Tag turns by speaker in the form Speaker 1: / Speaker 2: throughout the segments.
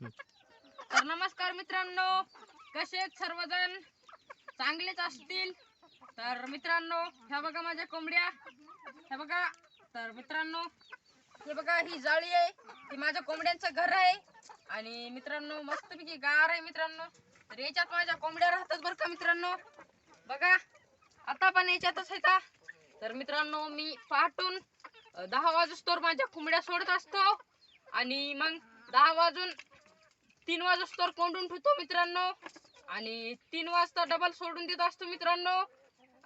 Speaker 1: तर नमस्कार मित्रांनो कसे सर्वजण? चांगलेच असतील? तर मित्रांनो ह्या बघा माझ्या कोंबड्या. ह्या बघा. तर मित्रांनो हे बघा ही जाळी आहे. ही माझ्या कोंबड्यांचं घर आहे. आणि मित्रांनो मस्तपैकी गार आहे मित्रांनो. तर याच्यात माझ्या कोंबड्या राहतात बरं का मित्रांनो? बघा. आता पण याच्यातच आहे तर मित्रांनो मी पहाटून दहा वाजूस तर माझ्या कोंबड्या सोडत असतो. आणि मग दहा वाजून तीन वाजूस्तोवर कोंडून ठेवतो मित्रांनो. आणि तीन वाजता डबल सोडून देत असतो मित्रांनो.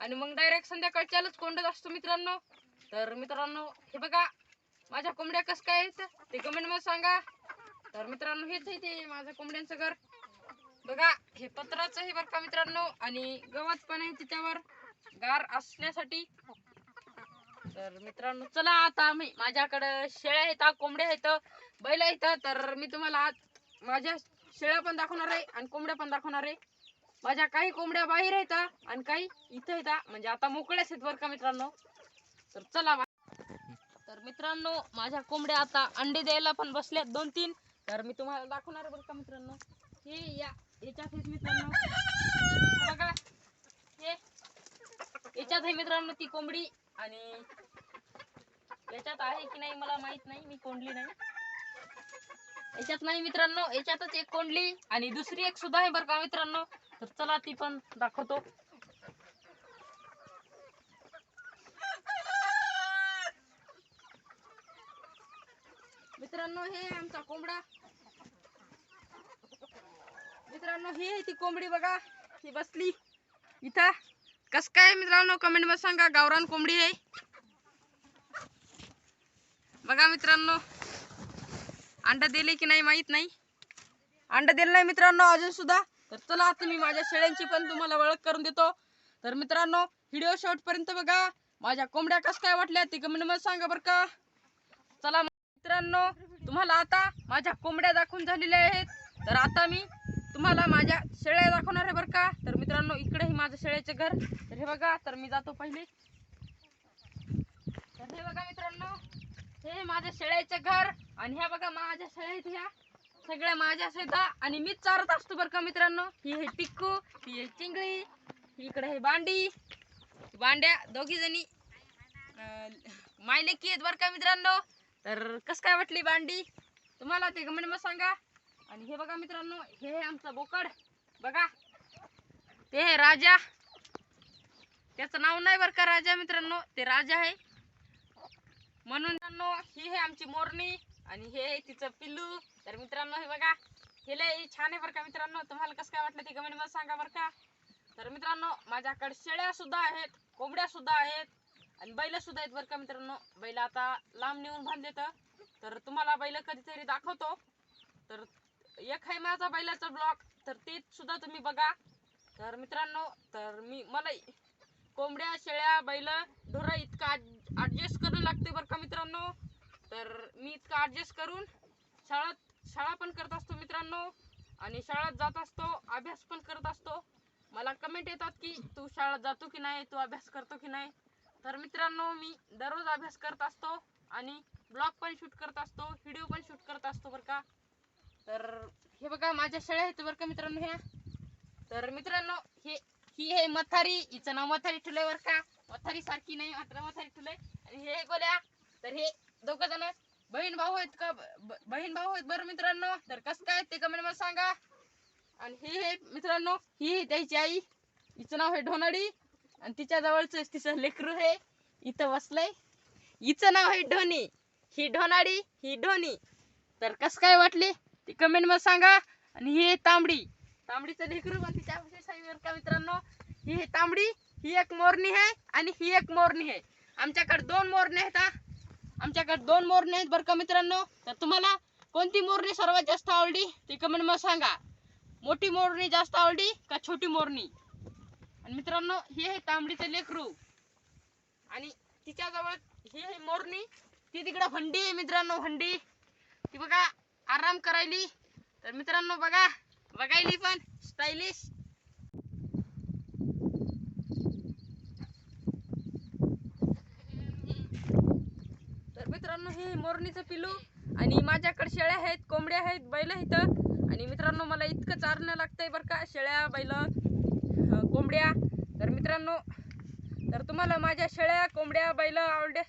Speaker 1: आणि मग डायरेक्ट संध्याकाळच्यालाच कोंडत असतो मित्रांनो. तर मित्रांनो हे बघा माझ्या कोंबड्या कस काय आहेत? ते कमेंटमध्ये सांगा. तर मित्रांनो हेच आहे ते माझं कोंबड्यांचं घर. बघा हे पत्राचं हे बरं का मित्रांनो. आणि गवत पण आहे त्याच्यावर गार असण्यासाठी. तर मित्रांनो चला आता मी माझ्याकडं शेळ्या आहेत कोंबड्या आहेत बैल आहेत. तर मी तुम्हाला आज माझ्या शेळ्या पण दाखवणार आहे आणि कोंबड्या पण दाखवणार आहे. माझ्या काही कोंबड्या बाहेर आहेत आणि काही इथं येतात म्हणजे आता मोकळ्याच आहेत बरं का मित्रांनो? तर चला तर मित्रांनो माझ्या कोंबड्या आता अंडे द्यायला पण बसल्यात दोन तीन तर मी तुम्हाला दाखवणार आहे बरं का मित्रांनो? हे या याच्यात मित्रांनो. बघा. हे. याच्यात आहे मित्रांनो ती कोंबडी. आणि याच्यात आहे की नाही मला माहीत नाही मी कोंडली नाही. याच्यात नाही मित्रांनो याच्यातच एक कोंडली आणि दुसरी एक सुद्धा आहे बरं का मित्रांनो. तर चला ती पण दाखवतो. मित्रांनो हे आहे आमचा कोंबडा. मित्रांनो ही आहे ती कोंबडी बघा ही बसली. इथं. कस काय मित्रांनो कमेंटमध्ये सांगा गावरान कोंबडी आहे. बघा मित्रांनो. अंडा दिले की नाही माहीत नाही. अंडा दिलं नाही मित्रांनो अजून सुद्धा. तर चला आता मी माझ्या शेळ्यांची पण तुम्हाला ओळख करून देतो. तर मित्रांनो व्हिडिओ शेवटपर्यंत बघा. माझ्या कोंबड्या कस काय वाटल्या ते कमेंटमध्ये सांगा बरं का. चला मित्रांनो तुम्हाला आता माझ्या कोंबड्या दाखवून झालेल्या आहेत. तर आता मी तुम्हाला माझ्या शेळ्या दाखवणार आहे बरं का. तर मित्रांनो इकडे हे माझं शेळ्याचे घर. तर हे बघा तर मी जातो पहिले. तर हे बघा मित्रांनो. हे माझ्या शेळ्याचं घर आणि ह्या बघा माझ्या शेळ्यात ह्या सगळ्या माझ्या येतात आणि मीच चारत असतो बरं का मित्रांनो. ही हे टिक्कू ही हे चिंगळी इकडे हे बांडी. बांड्या दोघी जणी मायलेकी आहेत बरं का मित्रांनो. तर कस काय वाटली बांडी? तुम्हाला ते कमेंट मग सांगा. आणि हे बघा मित्रांनो हे आमचं बोकड. बघा. ते हे राजा. त्याचं नाव नाही बरं का राजा मित्रांनो ते राजा आहे. म्हणून मित्रांनो ही आहे आमची मोरणी आणि हे आहे तिचं पिल्लू. तर मित्रांनो हे बघा हे लय छान आहे बरं का मित्रांनो. तुम्हाला कसं काय वाटलं ते कमेंटमध्ये सांगा बरं का? तर मित्रांनो माझ्याकडे शेळ्या सुद्धा आहेत कोंबड्या सुद्धा आहेत आणि बैल सुद्धा आहेत बरं का मित्रांनो. बैल आता लांब नेऊन बांधलेत. तर तुम्हाला बैल कधीतरी दाखवतो. तर एक आहे माझा बैलाचा ब्लॉग तर ते सुद्धा तुम्ही बघा. तर मित्रांनो तर मी मला कोंबड्या शेळ्या बैल ढोरं इतका ॲडजस्ट लागते बरं का मित्रांनो? तर मी इतकं ॲडजस्ट करून शाळेत शाळा पण करत असतो मित्रांनो. आणि शाळेत जात असतो अभ्यास पण करत असतो. मला कमेंट येतात की तू शाळेत जातो की नाही तू अभ्यास करतो की नाही? तर मित्रांनो मी दररोज अभ्यास करत असतो आणि ब्लॉग पण शूट करत असतो व्हिडिओ पण शूट करत असतो बरं का. तर हे बघा माझ्या शाळा आहेत बरं का मित्रांनो ह्या. तर मित्रांनो हे ही आहे मथारी. हिचं नाव मथारी ठुलय बरं का. मथारी सारखी नाही मात्र मथारी ठुलय. आणि हे गोल्या तर हे दोघ जण बहीण भाऊ आहेत का? बहीण भाऊ आहेत बरं मित्रांनो. तर कसं काय ते कमेंटमध्ये सांगा. आणि हे हे मित्रांनो ही त्याची आई. हिचं नाव आहे ढोनाडी. आणि तिच्या जवळच तिचं लेकरू हे इथं बसलंय. हिचं नाव आहे ढोनी. ही ढोनाडी ही ढोनी. तर कसं काय वाटले? ती कमेंटमध्ये सांगा. आणि ही आहे तांबडी. तांबडीचं लेकरू पण तिच्या का मित्रांनो? ही तांबडी. ही एक मोरणी आहे आणि ही एक मोरणी आहे आमच्याकडे दोन मोरणी आहेत आमच्याकडे दोन मोरणी आहेत बरं का मित्रांनो? तर तुम्हाला कोणती मोरणी सर्वात जास्त आवडली? ती कमेंट मग सांगा. मोठी मोरणी जास्त आवडली का छोटी मोरणी आणि मित्रांनो ही आहे तांबडीचं लेकरू. आणि तिच्याजवळ ही आहे मोरणी ती तिकडं हंडी आहे मित्रांनो हंडी ती बघा आराम करायली. तर मित्रांनो बघा. बघायली पण. स्टायलिश. आहे हे मोरणीचं पिलू आणि माझ्याकडे शेळ्या आहेत कोंबड्या आहेत बैल आहेत आणि मित्रांनो मला इतकं चारणं लागतंय बरं का शेळ्या बैल कोंबड्या. तर मित्रांनो तर तुम्हाला माझ्या शेळ्या कोंबड्या बैल आवडले?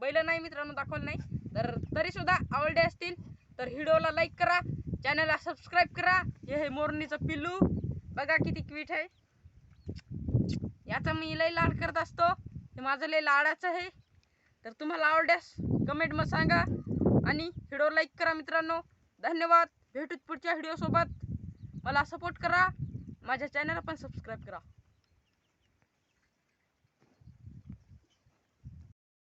Speaker 1: बैल नाही मित्रांनो दाखवलं नाही. तर तरी सुद्धा आवडले असतील तर व्हिडिओला लाईक करा चॅनलला सबस्क्राईब करा. हे आहे मोरणीचं पिल्लू बघा किती क्वीट आहे. याचा मी लय लाड करत असतो. हे माझं लय लाडाचं आहे. तर तुम्हाला आवडल्यास कमेंट मग सांगा. आणि व्हिडिओ लाईक करा मित्रांनो. धन्यवाद. भेटूत पुढच्या व्हिडिओसोबत मला सपोर्ट करा. माझ्या चॅनलला पण सबस्क्राईब करा.